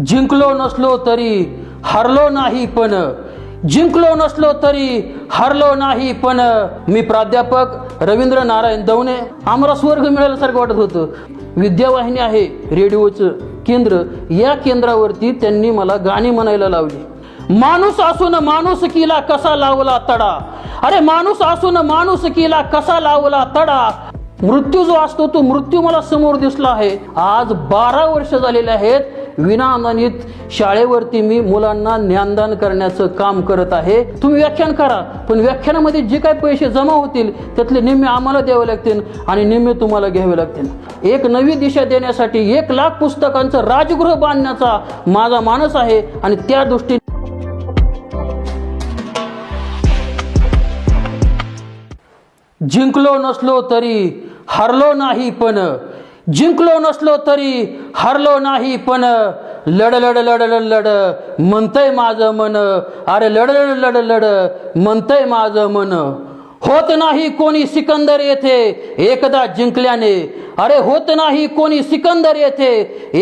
जिंकलो नसलो तरी हरलो नाही पण जिंकलो नसलो तरी हरलो नाही पण. मी प्राध्यापक रवींद्र नारायण दवणे आम्हाला स्वर्ग मिळाल्यासारखं वाटत होतं. विद्यावाहिनी आहे रेडिओचं केंद्र. या केंद्रावरती त्यांनी मला गाणी म्हणायला लावली. माणूस असून माणुसकीला कसा लावला तडा? अरे माणूस असून माणुसकीला कसा लावला तडा? मृत्यू जो असतो तो मृत्यू मला समोर दिसला आहे. आज बारा वर्ष झालेले आहेत. विनाअनुदानित शाळेवरती मी मुलांना ज्ञानदान करण्याचं काम करत आहे. तुम्ही व्याख्यान करा पण व्याख्यानामध्ये जे काही पैसे जमा होतील त्यातले निम्मे आम्हाला द्यावे लागतील आणि निम्मे तुम्हाला घ्यावे लागतील. एक नवी दिशा देण्यासाठी एक लाख पुस्तकांचं राजगृह बांधण्याचा माझा मानस आहे आणि त्या दृष्टीने जिंकलो नसलो तरी हरलो नाही पण. जिंकलो नसलो तरी हरलो नाही पण. लढ लढ लढ लढ लढ म्हणतंय माझं मन. अरे लढ लढ लढ लढ म्हणतंय माझं मन. होत नाही कोणी सिकंदर येथे एकदा जिंकल्याने. अरे होत नाही कोणी सिकंदर येथे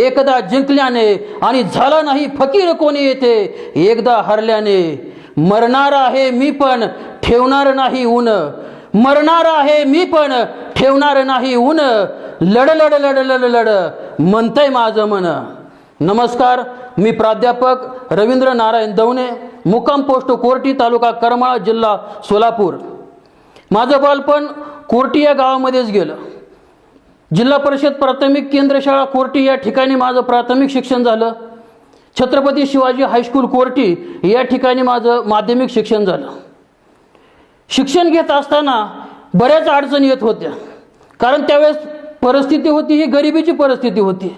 एकदा जिंकल्याने. आणि झाला नाही फकीर कोणी येथे एकदा हरल्याने. मरणार आहे मी पण ठेवणार नाही ऊन. मरणार आहे मी पण ठेवणार नाही. ऊन लढ लढ लढ लढ लढ म्हणतंय माझं मन. नमस्कार मी प्राध्यापक रवींद्र नारायण दवणे मुक्काम पोस्ट कोर्टी तालुका करमाळा जिल्हा सोलापूर. माझं बालपण कोर्टी या गावामध्येच गेलं. जिल्हा परिषद प्राथमिक केंद्र शाळा कोर्टी या ठिकाणी माझं प्राथमिक शिक्षण झालं. छत्रपती शिवाजी हायस्कूल कोर्टी या ठिकाणी माझं माध्यमिक शिक्षण झालं. शिक्षण घेत असताना बऱ्याच अडचणी येत होत्या. कारण त्यावेळेस परिस्थिती होती ही गरिबीची परिस्थिती होती.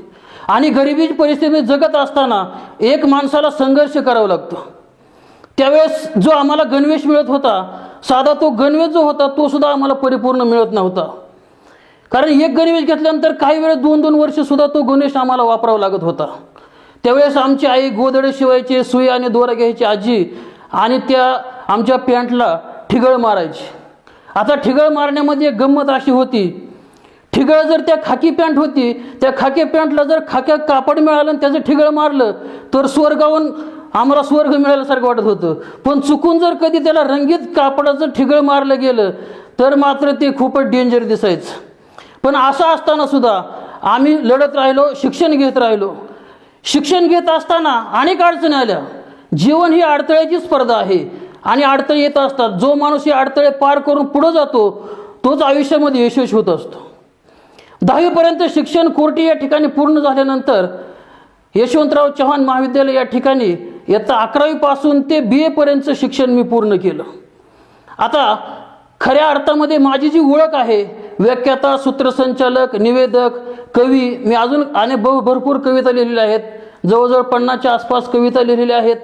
आणि गरिबीची परिस्थिती जगत असताना एक माणसाला संघर्ष करावा लागतो. त्यावेळेस जो आम्हाला गणवेश मिळत होता साधा तो गणवेश जो होता तो सुद्धा आम्हाला परिपूर्ण मिळत नव्हता. कारण एक गणवेश घेतल्यानंतर काही वेळेस दोन दोन वर्ष सुद्धा तो गणवेश आम्हाला वापरावा लागत होता. त्यावेळेस आमची आई गोदडे शिवायचे सुई आणि दोरा घ्यायची आजी आणि त्या आमच्या पॅन्टला ठिगळ मारायची. आता ठिगळ मारण्यामध्ये एक गंमत अशी होती ठिगळं जर त्या खाकी पॅन्ट होती त्या खाकी पॅन्टला जर खाक्या कापड मिळालं आणि त्याचं ठिगळं मारलं तर स्वर्गावून आम्हाला स्वर्ग मिळाल्यासारखं वाटत होतं. पण चुकून जर कधी त्याला रंगीत कापडाचं ठिगळं मारलं गेलं तर मात्र ते खूपच डेंजर दिसायचं. पण असं असताना सुद्धा आम्ही लढत राहिलो शिक्षण घेत राहिलो. शिक्षण घेत असताना अनेक अडचणी आल्या. जीवन ही अडथळ्याची स्पर्धा आहे. आणि अडथळे येत असतात. जो माणूस हे अडथळे पार करून पुढं जातो तोच आयुष्यामध्ये यशस्वी होत असतो. दहावीपर्यंत शिक्षण कोर्टी या ठिकाणी पूर्ण झाल्यानंतर यशवंतराव चव्हाण महाविद्यालय या ठिकाणी इयत्ता अकरावीपासून ते बी एपर्यंतचं शिक्षण मी पूर्ण केलं. आता खऱ्या अर्थामध्ये माझी जी ओळख आहे व्याख्याता सूत्रसंचालक निवेदक कवी मी अजून अनेक भ भरपूर कविता लिहिलेल्या आहेत. जवळजवळ पन्नासच्या आसपास कविता लिहिलेल्या आहेत.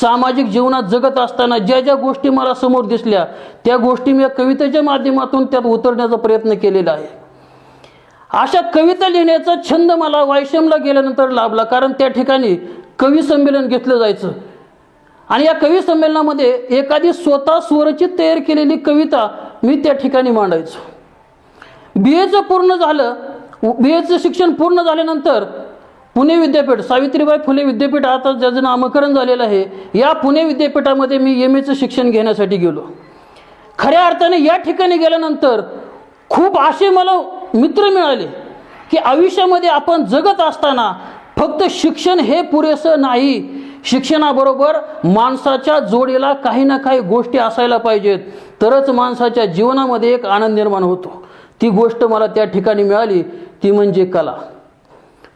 सामाजिक जीवनात जगत असताना ज्या ज्या गोष्टी मला समोर दिसल्या त्या गोष्टी मी या कवितेच्या माध्यमातून त्यात उतरण्याचा प्रयत्न केलेला आहे. अशा कविता लिहिण्याचा छंद मला वायशमला गेल्यानंतर लाभला कारण त्या ठिकाणी कवी संमेलन घेतलं जायचं. आणि या कवी संमेलनामध्ये एखादी स्वतः स्वरचित तयार केलेली कविता मी त्या ठिकाणी मांडायचो. बी एचं पूर्ण झालं बी एचं शिक्षण पूर्ण झाल्यानंतर पुणे विद्यापीठ सावित्रीबाई फुले विद्यापीठ आता ज्याचं नामकरण झालेलं आहे या पुणे विद्यापीठामध्ये मी एम एचं शिक्षण घेण्यासाठी गेलो. खऱ्या अर्थाने या ठिकाणी गेल्यानंतर खूप असे मला मित्र मिळाले की आयुष्यामध्ये आपण जगत असताना फक्त शिक्षण हे पुरेसं नाही. शिक्षणाबरोबर माणसाच्या जोडीला काही ना काही गोष्टी असायला पाहिजेत. तरच माणसाच्या जीवनामध्ये एक आनंद निर्माण होतो. ती गोष्ट मला त्या ठिकाणी मिळाली ती म्हणजे कला.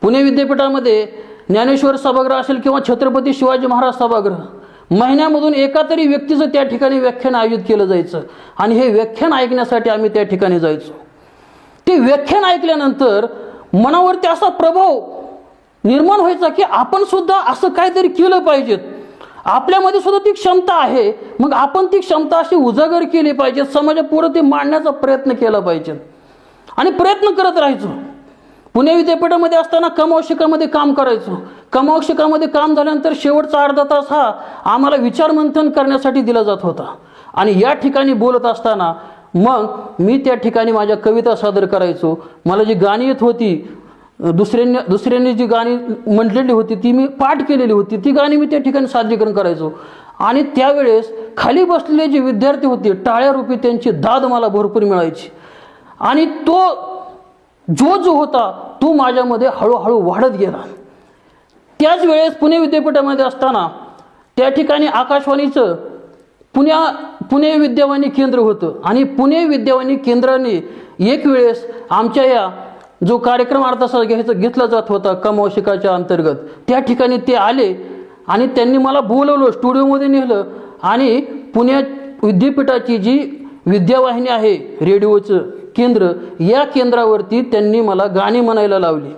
पुणे विद्यापीठामध्ये ज्ञानेश्वर सभागृह असेल किंवा छत्रपती शिवाजी महाराज सभागृह महिन्यामधून एका तरी व्यक्तीचं त्या ठिकाणी व्याख्यान आयोजित केलं जायचं. आणि हे व्याख्यान ऐकण्यासाठी आम्ही त्या ठिकाणी जायचो. ते व्याख्यान ऐकल्यानंतर मनावरती असा प्रभाव निर्माण व्हायचा की आपण सुद्धा असं काहीतरी केलं पाहिजेत आपल्यामध्ये सुद्धा ती क्षमता आहे. मग आपण ती क्षमता अशी उजागर केली पाहिजे. समाजापुढं ती मांडण्याचा प्रयत्न केला पाहिजे. आणि प्रयत्न करत राहायचो. पुणे विद्यापीठामध्ये असताना कमावशिकामध्ये काम करायचो. कमावशिकामध्ये काम झाल्यानंतर शेवटचा अर्धा तास हा आम्हाला विचारमंथन करण्यासाठी दिला जात होता. आणि या ठिकाणी बोलत असताना मग मी त्या ठिकाणी माझ्या कविता सादर करायचो. मला जी गाणी येत होती दुसऱ्यांनी दुसऱ्यांनी जी गाणी म्हटलेली होती ती मी पाठ केलेली होती ती गाणी मी त्या ठिकाणी सादरीकरण करायचो. आणि त्यावेळेस खाली बसलेले जे विद्यार्थी होते टाळ्यारूपी त्यांची दाद मला भरपूर मिळायची. आणि तो जो जो होता तो माझ्यामध्ये हळूहळू वाढत गेला. त्याच वेळेस पुणे विद्यापीठामध्ये असताना त्या ठिकाणी आकाशवाणीचं पुण्या पुणे विद्यावाणी केंद्र होतं. आणि पुणे विद्यावाणी केंद्राने एक वेळेस आमच्या या जो कार्यक्रम अर्थासा घ्यायचा घेतला जात होता कमवाशिकाच्या अंतर्गत त्या ठिकाणी ते आले आणि त्यांनी मला बोलवलं स्टुडिओमध्ये नेलं आणि पुणे विद्यापीठाची जी विद्यावाहिनी आहे रेडिओचं केंद्र या केंद्रावरती त्यांनी मला गाणी म्हणायला लावली.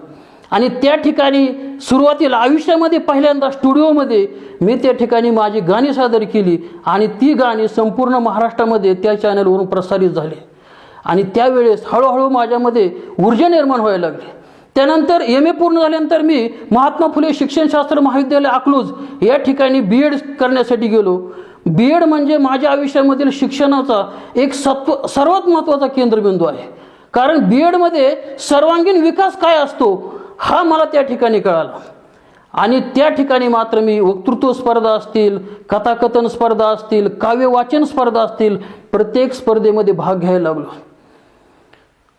आणि त्या ठिकाणी सुरुवातीला आयुष्यामध्ये पहिल्यांदा स्टुडिओमध्ये मी त्या ठिकाणी माझी गाणी सादर केली आणि ती गाणी संपूर्ण महाराष्ट्रामध्ये त्या चॅनलवरून प्रसारित झाली. आणि त्यावेळेस हळूहळू माझ्यामध्ये ऊर्जा निर्माण व्हायला लागली. त्यानंतर एम ए पूर्ण झाल्यानंतर मी महात्मा फुले शिक्षणशास्त्र महाविद्यालय अकलूज या ठिकाणी बी एड करण्यासाठी गेलो. बी एड म्हणजे माझ्या आयुष्यामधील शिक्षणाचा एक सत्व सर्वात महत्त्वाचा केंद्रबिंदू आहे. कारण बी एडमध्ये सर्वांगीण विकास काय असतो? हा मला त्या ठिकाणी कळाला. आणि त्या ठिकाणी मात्र मी वक्तृत्व स्पर्धा असतील कथाकथन स्पर्धा असतील काव्य वाचन स्पर्धा असतील प्रत्येक स्पर्धेमध्ये भाग घ्यायला लागलो.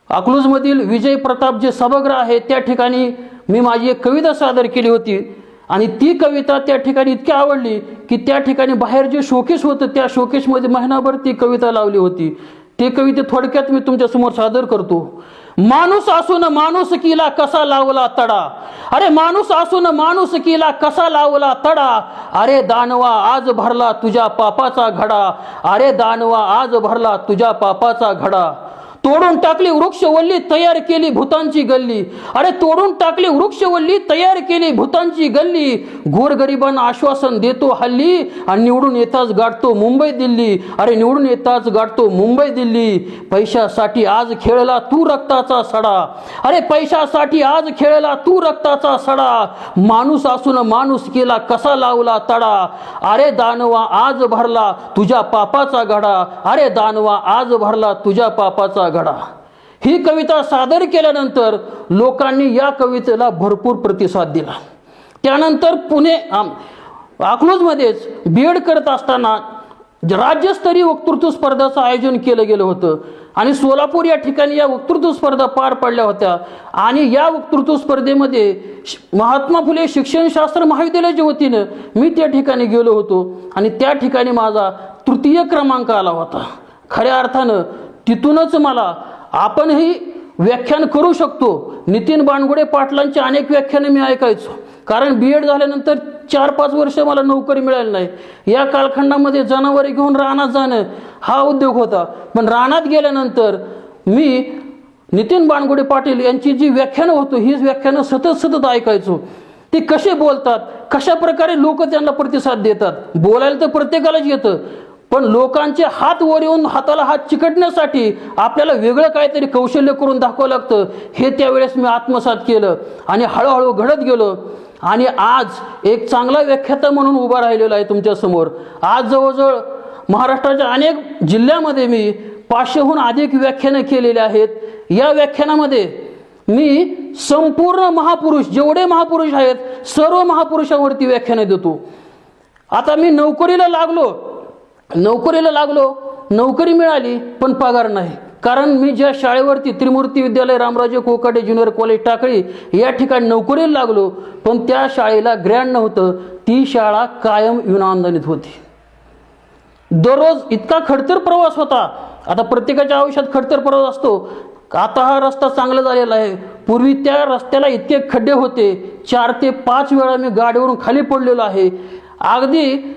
अकलूजमधील विजय प्रताप जे सभागृह आहे त्या ठिकाणी मी माझी एक कविता सादर केली होती. आणि ती कविता त्या ठिकाणी इतकी आवडली की त्या ठिकाणी बाहेर जे शोकेस होतं त्या शोकेसमध्ये महिनाभर ती कविता लावली होती. ते कविते थोडक्यात मी तुमच्यासमोर सादर करतो. माणूस असून माणूस किला कसा लावला तडा? अरे माणूस असून माणूस किला कसा लावला तडा? अरे दानवा आज भरला तुझ्या पापाचा घडा. अरे दानवा आज भरला तुझ्या पापाचा घडा. तोडून टाकली वृक्षवल्ली तयार केली भूतांची गल्ली. अरे तोडून टाकली वृक्षवल्ली तयार केली भूतांची गल्ली. गोरगरिबांना आश्वासन देतो हल्ली आणि निवडून येताच गाठतो मुंबई दिल्ली. अरे निवडून येताच गाठतो मुंबई दिल्ली. पैशासाठी आज खेळला तू रक्ताचा सडा. अरे पैशासाठी आज खेळला तू रक्ताचा सडा. माणूस असून माणूस केला कसा लावला तडा. अरे दानवा आज भरला तुझ्या पापाचा घडा अरे दानवा आज भरला तुझ्या पापाचा घडा. ही कविता सादर केल्यानंतर लोकांनी या कवितेला भरपूर प्रतिसाद दिला. त्यानंतर पुणे अकलूजमध्येच बी एड करत असताना राज्यस्तरीय वक्तृत्व स्पर्धाचं आयोजन केलं गेलं होतं. आणि सोलापूर या ठिकाणी या वक्तृत्व स्पर्धा पार पडल्या होत्या. आणि या वक्तृत्व स्पर्धेमध्ये महात्मा फुले शिक्षणशास्त्र महाविद्यालयाच्या वतीनं मी त्या ठिकाणी गेलो होतो. आणि त्या ठिकाणी माझा तृतीय क्रमांक आला होता. खऱ्या अर्थानं तिथूनच मला आपणही व्याख्यान करू शकतो. नितीन बाणगुडे पाटलांची अनेक व्याख्यानं मी ऐकायचो. कारण बी एड झाल्यानंतर चार पाच वर्ष मला नोकरी मिळाली नाही. या कालखंडामध्ये जनावरे घेऊन रानात जाणं हा उद्योग होता. पण रानात गेल्यानंतर मी नितीन बाणगुडे पाटील यांची जी व्याख्यानं होतो हीच व्याख्यानं सतत सतत ऐकायचो. ते कसे बोलतात कशा प्रकारे लोक त्यांना प्रतिसाद देतात? बोलायला तर प्रत्येकालाच येतं. पण लोकांचे हात वर येऊन हाताला हात चिकटण्यासाठी आपल्याला वेगळं काहीतरी कौशल्य करून दाखवावं लागतं. हे त्यावेळेस मी आत्मसात केलं आणि हळूहळू घडत गेलो. आणि आज एक चांगला व्याख्याता म्हणून उभा राहिलेला आहे तुमच्यासमोर. आज जवळजवळ महाराष्ट्राच्या अनेक जिल्ह्यामध्ये मी पाचशेहून अधिक व्याख्यानं केलेली आहेत. या व्याख्यानामध्ये मी संपूर्ण महापुरुष जेवढे महापुरुष आहेत सर्व महापुरुषांवरती व्याख्यानं देतो. आता मी नोकरीला लागलो. नोकरीला लागलो नोकरी मिळाली पण पगार नाही. कारण मी ज्या शाळेवरती त्रिमूर्ती विद्यालय रामराजे कोकाटे ज्युनियर कॉलेज टाकळी या ठिकाणी नोकरीला लागलो पण त्या शाळेला ग्रँड नव्हतं. ती शाळा कायम विनाअनुदानित होती. दररोज इतका खडतर प्रवास होता. आता प्रत्येकाच्या आयुष्यात खडतर प्रवास असतो. आता हा रस्ता चांगला झालेला आहे. पूर्वी त्या रस्त्याला इतके खड्डे होते. चार ते पाच वेळा मी गाडीवरून खाली पडलेलो आहे. अगदी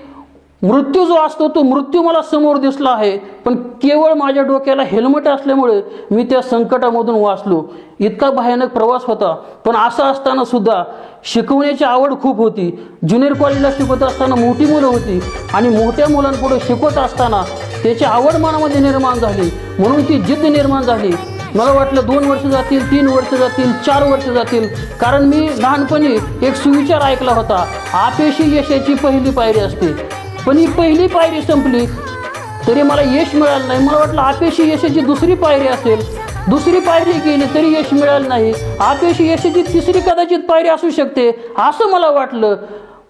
मृत्यू जो असतो तो मृत्यू मला समोर दिसला आहे पण केवळ माझ्या डोक्याला हेल्मेट असल्यामुळे मी त्या संकटामधून वाचलो. इतका भयानक प्रवास होता पण असं असताना सुद्धा शिकवण्याची आवड खूप होती. ज्युनियर कॉलेजला शिकवत असताना मोठी मुलं होती आणि मोठ्या मुलांपुढे शिकवत असताना त्याची आवड मनामध्ये निर्माण झाली. म्हणून ती जिद्द निर्माण झाली. मला वाटलं दोन वर्ष जातील तीन वर्ष जातील चार वर्ष जातील. कारण मी लहानपणी एक सुविचार ऐकला होता आपेशी यशाची पहिली पायरी असते. पण ही पहिली पायरी संपली. तरी मला यश मिळालं नाही. मला वाटलं आपेशी यशाची दुसरी पायरी असेल. दुसरी पायरी गेली तरी यश मिळालं नाही. आपेशी यशाची तिसरी कदाचित पायरी असू शकते असं मला वाटलं.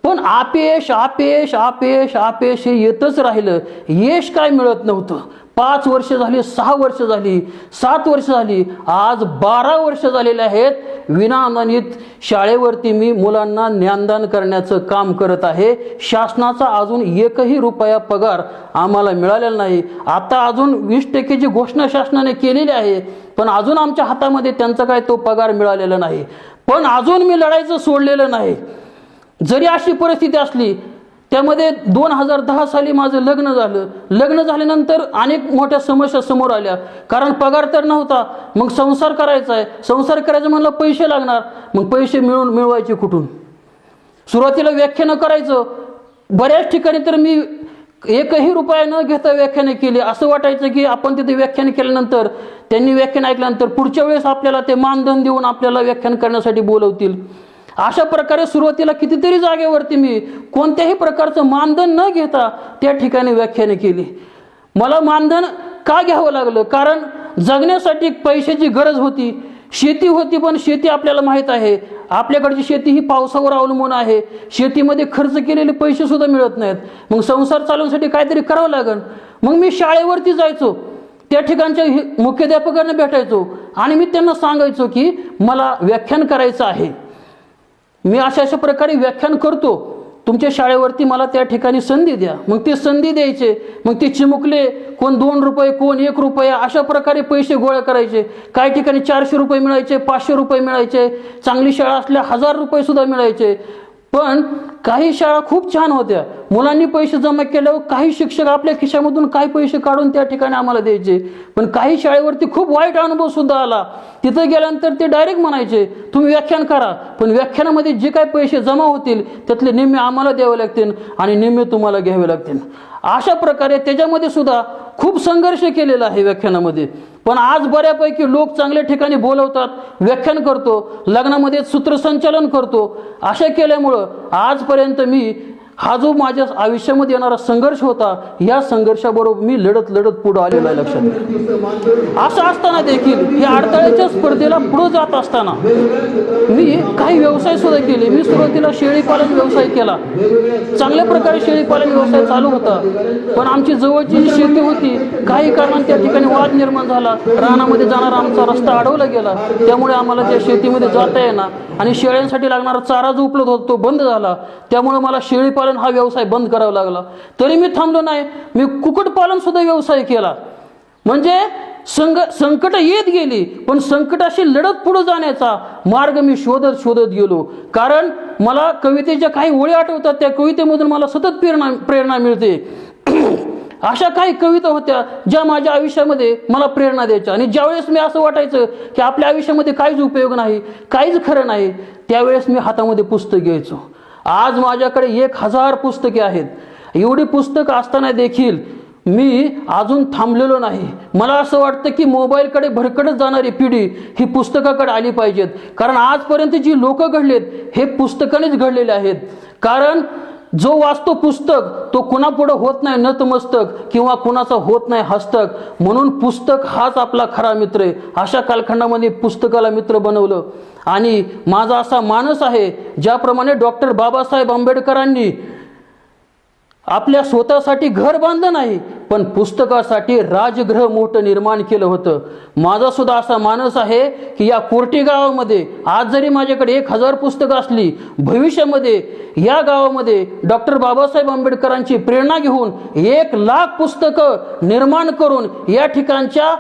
पण अपयश अपयश अपयश अपयश हे येतच राहिलं. यश काय मिळत नव्हतं? पाच वर्ष झाली सहा वर्ष झाली सात वर्ष झाली आज बारा वर्ष झालेले आहेत. विनाअनुदानित शाळेवरती मी मुलांना ज्ञानदान करण्याचं काम करत आहे. शासनाचा अजून एकही रुपया पगार आम्हाला मिळालेला नाही. आता अजून वीस टक्केची घोषणा शासनाने केलेली आहे पण अजून आमच्या हातामध्ये त्यांचा काय तो पगार मिळालेला नाही. पण अजून मी लढायचं सोडलेलं नाही. जरी अशी परिस्थिती असली त्यामध्ये दोन हजार दहा साली माझं लग्न झालं. लग्न झाल्यानंतर अनेक मोठ्या समस्या समोर आल्या. कारण पगार तर नव्हता मग संसार करायचा आहे संसार करायचं म्हणलं पैसे लागणार मग पैसे मिळून मिळवायचे कुठून? सुरुवातीला व्याख्यानं करायचं. बऱ्याच ठिकाणी तर मी एकही रुपया न घेता व्याख्याने केली. असं वाटायचं की आपण तिथे व्याख्यान केल्यानंतर त्यांनी व्याख्यान ऐकल्यानंतर पुढच्या वेळेस आपल्याला ते मानधन देऊन आपल्याला व्याख्यान करण्यासाठी बोलवतील. अशा प्रकारे सुरुवातीला कितीतरी जागेवरती मी कोणत्याही प्रकारचं मानधन न घेता त्या ठिकाणी व्याख्याने केली. मला मानधन का घ्यावं लागलं? कारण जगण्यासाठी पैशाची गरज होती शेती होती पण शेती आपल्याला माहीत आहे. आपल्याकडची शेती ही पावसावर अवलंबून आहे. शेतीमध्ये खर्च केलेले पैसे सुद्धा मिळत नाहीत. मग संसार चालवण्यासाठी काहीतरी करावं लागेल. मग मी शाळेवरती जायचो. त्या ठिकाणच्या मुख्याध्यापकांना भेटायचो. आणि मी त्यांना सांगायचो की मला व्याख्यान करायचं आहे. मी अशा अशा प्रकारे व्याख्यान करतो. तुमच्या शाळेवरती मला त्या ठिकाणी संधी द्या. मग ते संधी द्यायचे. मग ते चिमुकले कोण दोन रुपये कोण एक रुपया अशा प्रकारे पैसे गोळा करायचे. काही ठिकाणी चारशे रुपये मिळायचे पाचशे रुपये मिळायचे. चांगली शाळा असल्या हजार रुपये सुद्धा मिळायचे. पण काही शाळा खूप छान होत्या. मुलांनी पैसे जमा केल्यावर काही शिक्षक आपल्या खिशामधून काही पैसे काढून त्या ठिकाणी आम्हाला द्यायचे. पण काही शाळेवरती खूप वाईट अनुभव सुद्धा आला. तिथं गेल्यानंतर ते डायरेक्ट म्हणायचे तुम्ही व्याख्यान करा. पण व्याख्यानामध्ये जे काही पैसे जमा होतील त्यातले निम्मे आम्हाला द्यावे लागतील आणि निम्मे तुम्हाला घ्यावे लागतील. अशा प्रकारे त्याच्यामध्ये सुद्धा खूप संघर्ष केलेला आहे व्याख्यानामध्ये. पण आज बऱ्यापैकी लोक चांगल्या ठिकाणी बोलवतात व्याख्यान करतो लग्नामध्ये सूत्रसंचालन करतो. अशा केल्यामुळं आजपर्यंत मी हा जो माझ्या आयुष्यामध्ये येणारा संघर्ष होता या संघर्षाबरोबर मी लढत लढत पुढं आलेलो आहे लक्षात असं असताना देखील या अडथळ्याच्या स्पर्धेला पुढं जात असताना मी काही व्यवसाय सुद्धा केले. मी सुरुवातीला शेळीपालन व्यवसाय केला. चांगल्या प्रकारे शेळीपालन व्यवसाय चालू होता. पण आमची जवळची जी शेती होती काही कारणाने त्या ठिकाणी वाद निर्माण झाला. रानामध्ये जाणारा आमचा रस्ता अडवला गेला. त्यामुळे आम्हाला त्या शेतीमध्ये जाता येणार आणि शेळ्यांसाठी लागणारा चारा जो उपलब्ध होता तो बंद झाला. त्यामुळे मला शेळीपालन हा व्यवसाय बंद करावा लागला. तरी मी थांबलो नाही. मी कुक्कुटपालन सुद्धा व्यवसाय केला. म्हणजे संग संकट येत गेली पण संकटाशी लढत पुढे जाण्याचा मार्ग मी शोधत शोधत गेलो. कारण मला कवितेच्या काही ओळी आठवतात त्या कवितेमधून मला सतत प्रेरणा प्रेरणा मिळते. अशा काही कविता होत्या ज्या माझ्या आयुष्यामध्ये मला प्रेरणा द्यायच्या. आणि ज्यावेळेस मी असं वाटायचं की आपल्या आयुष्यामध्ये काहीच उपयोग नाही काहीच खरं नाही त्यावेळेस मी हातामध्ये पुस्तक घ्यायचो. आज माझ्याकडे एक हजार पुस्तके आहेत. एवढी पुस्तकं असताना देखील मी अजून थांबलेलो नाही. मला असं वाटतं की मोबाईलकडे भरकडत जाणारी पिढी ही पुस्तकाकडे आली पाहिजेत. कारण आजपर्यंत जी लोक घडलेत हे पुस्तकानेच घडलेले आहेत. कारण जो वाचतो पुस्तक तो कुणापुढं होत नाही नतमस्तक किंवा कुणाचा होत नाही हस्तक. म्हणून पुस्तक हाच आपला खरा मित्र आहे. अशा कालखंडामध्ये पुस्तकाला मित्र बनवलं. आणि माझा असा मानस आहे ज्याप्रमाणे डॉक्टर बाबासाहेब आंबेडकरांनी आपल्या स्वतःसाठी घर बांधलं नाही पण पुस्तकासाठी राजगृह मोठं निर्माण केलं होतं. माझा सुद्धा असा मानस आहे की या कोर्टी गावामध्ये आज जरी माझ्याकडे एक हजार पुस्तकं असली भविष्यामध्ये या गावामध्ये डॉक्टर बाबासाहेब आंबेडकरांची प्रेरणा घेऊन एक लाख पुस्तकं निर्माण करून या ठिकाणच्या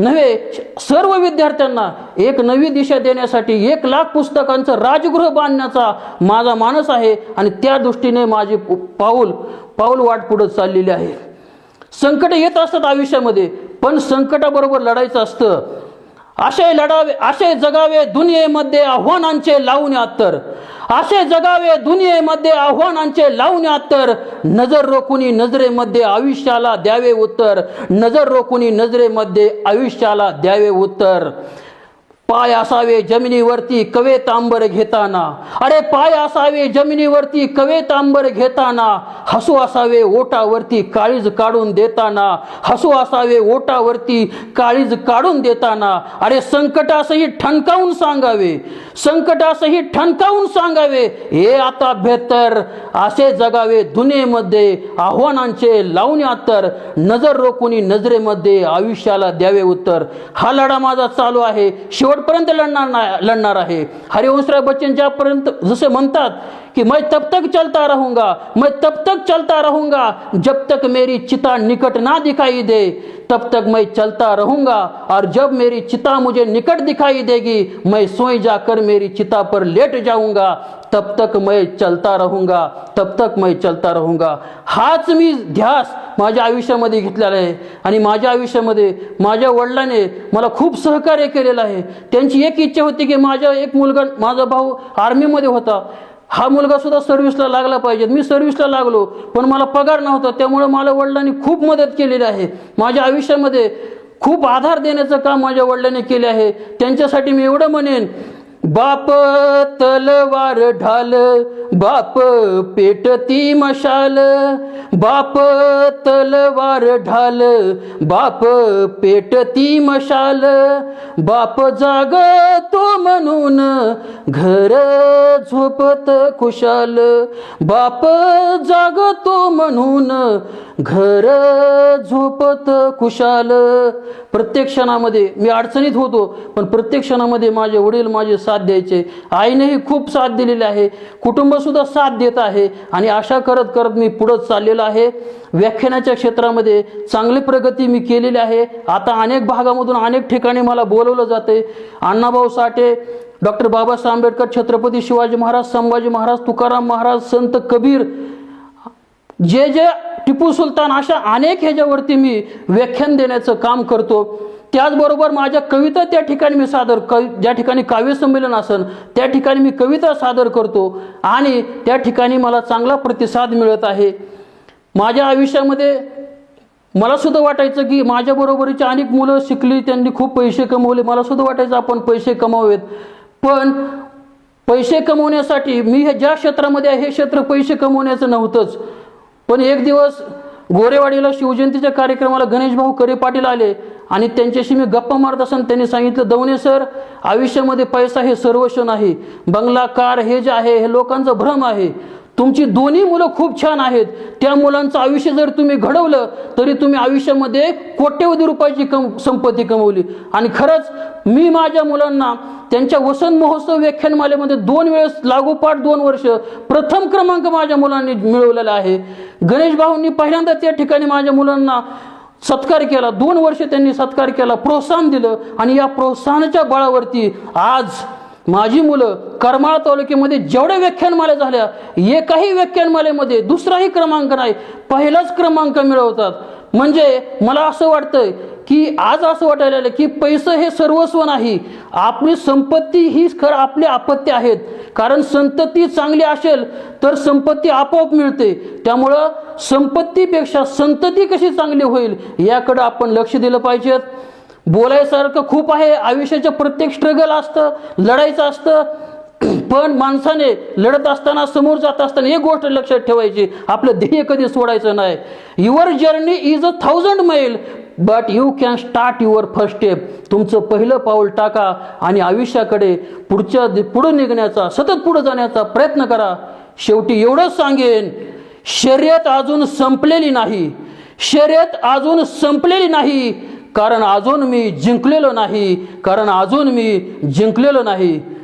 नव्हे सर्व विद्यार्थ्यांना एक नवी दिशा देण्यासाठी एक लाख पुस्तकांचं राजगृह बांधण्याचा माझा मानस आहे आणि त्या दृष्टीने माझे पाऊल पाऊल वाट पुढे चाललेली आहे. संकट येत असतात आयुष्यामध्ये पण संकटाबरोबर लढायचं असतं. असे लढावे असे जगावे दुनियेमध्ये आव्हानांचे लावून तर. असे जगावे दुनियेमध्ये आव्हानांचे लावून तर. नजर रोखुनी नजरेमध्ये आयुष्याला द्यावे उत्तर. नजर रोखुनी नजरेमध्ये आयुष्याला द्यावे उत्तर. पाय असावे जमिनीवरती कवे तांबर घेताना. अरे पाय असावे जमिनीवरती कवे तांबर घेताना. हसू असावे ओटावरती काळीज काढून देताना. हसू असावे ओटावरती काळीज काढून देताना. अरे संकटासही ठणकावून सांगावे. संकटासही ठणकावून सांगावे. हे आता बेहतर. असे जगावे दुनियेमध्ये आव्हानांचे लावून तर. नजर रोखून नजरेमध्ये आयुष्याला द्यावे उत्तर. हा लढा माझा चालू आहे. शेवट शेवटपर्यंत लढणार लढणार आहे हरिवंशराय बच्चन ज्यापर्यंत जसे म्हणतात कि मैं तब तक चलता रहूँगा, मैं तब तक चलता रहूँगा, जब तक मेरी चिता निकट ना दिखाई दे, तब तक मैं चलता रहूँगा। और जब मेरी चिता मुझे निकट दिखाई देगी, मैं सोई जाकर मेरी चिता पर लेट जाऊँगा, तब तक मैं चलता रहूँगा, तब तक मैं चलता रहूँगा। हाच मी ध्यास माझ्या आयुष्यामध्ये घेतलेला आहे. आणि माझ्या आयुष्यामध्ये माझ्या वडिलाने मला खूप सहकार्य केलेलं आहे. त्यांची एक इच्छा होती की माझा एक मुलगा माझा भाऊ आर्मीमध्ये होता. हा मुलगा सुद्धा सर्व्हिसला लागला पाहिजे. मी सर्व्हिसला लागलो पण मला पगार नव्हता. त्यामुळे मला वडिलांनी खूप मदत केलेली आहे. माझ्या आयुष्यामध्ये खूप आधार देण्याचं काम माझ्या वडिलांनी केले आहे. त्यांच्यासाठी मी एवढं म्हणेन बाप तलवार ढाल बाप पेटती मशाल बाप तलवार ढाल बाप पेटती मशाल बाप जाग तो म्हणून घर झोपत खुशाल बाप जागतो म्हणून घर झोपत खुशाल. प्रत्येक क्षणामध्ये मी अडचणीत होतो पण प्रत्येक क्षणामध्ये माझे वडील माझे साथ द्यायचे. आईनेही खूप साथ दिलेली आहे. कुटुंबसुद्धा साथ देत आहे. आणि अशा करत करत मी पुढं चाललेलो आहे. व्याख्यानाच्या क्षेत्रामध्ये चांगली प्रगती मी केलेली आहे. आता अनेक भागामधून अनेक ठिकाणी मला बोलवलं जाते. अण्णाभाऊ साठे डॉक्टर बाबासाहेब आंबेडकर छत्रपती शिवाजी महाराज संभाजी महाराज तुकाराम महाराज संत कबीर जे जे टिपू सुलतान अशा अनेक ह्याच्यावरती मी व्याख्यान देण्याचं काम करतो. त्याचबरोबर माझ्या कविता त्या ठिकाणी मी सादर कवि ज्या ठिकाणी काव्य संमेलन असेल त्या ठिकाणी मी कविता सादर करतो आणि त्या ठिकाणी मला चांगला प्रतिसाद मिळत आहे. माझ्या आयुष्यामध्ये मला सुद्धा वाटायचं की माझ्याबरोबरीची अनेक मुलं शिकली त्यांनी खूप पैसे कमवले. मला सुद्धा वाटायचं आपण पैसे कमावेत. पण पैसे कमवण्यासाठी मी हे ज्या क्षेत्रामध्ये आहे हे क्षेत्र पैसे कमवण्याचं नव्हतंच. पण एक दिवस गोरेवाडीला शिवजयंतीच्या कार्यक्रमाला गणेश भाऊ करे पाटील आले. आणि त्यांच्याशी मी गप्पा मारत असताना त्यांनी सांगितलं दवणे सर आयुष्यामध्ये पैसा हे सर्वस्व नाही. बंगला कार हे जे आहे हे लोकांचा भ्रम आहे. तुमची दोन्ही मुलं खूप छान आहेत. त्या मुलांचं आयुष्य जर तुम्ही घडवलं तरी तुम्ही आयुष्यामध्ये कोट्यवधी रुपयाची कम संपत्ती कमवली. आणि खरंच मी माझ्या मुलांना त्यांच्या वसंत महोत्सव व्याख्यानमालेमध्ये दोन वेळेस लागोपाठ दोन वर्ष प्रथम क्रमांक माझ्या मुलांनी मिळवलेला आहे. गणेश भाऊंनी पहिल्यांदा त्या ठिकाणी माझ्या मुलांना सत्कार केला. दोन वर्ष त्यांनी सत्कार केला प्रोत्साहन दिलं आणि या प्रोत्साहनाच्या बळावरती आज माझी मुलं करमाळा तालुक्यामध्ये जेवढ्या व्याख्यानमाल्या झाल्या एकाही व्याख्यानमालेमध्ये दुसराही क्रमांक नाही पहिलाच क्रमांक मिळवतात. म्हणजे मला असं वाटतंय की आज असं वाटायला लागलं की पैसं हे सर्वस्व नाही. आपली संपत्ती ही खरं आपली आपत्ती आहेत. कारण संतती चांगली असेल तर संपत्ती आपोआप मिळते. त्यामुळं संपत्तीपेक्षा संतती कशी चांगली होईल याकडं आपण लक्ष दिलं पाहिजेत. बोलायसारखं खूप आहे. आयुष्याचं प्रत्येक स्ट्रगल असतं लढायचं असतं. पण माणसाने लढत असताना समोर जात असताना एक गोष्ट लक्षात ठेवायची. आपलं ध्येय कधी सोडायचं नाही. Your journey is a thousand mile but you can start your first step तुमचं पहिलं पाऊल टाका आणि आयुष्याकडे पुढच्या पुढं निघण्याचा सतत पुढं जाण्याचा प्रयत्न करा. शेवटी एवढंच सांगेन शर्यत अजून संपलेली नाही. शर्यत अजून संपलेली नाही. कारण अजून मी जिंकलेलो नाही. कारण अजून मी जिंकलेलो नाही.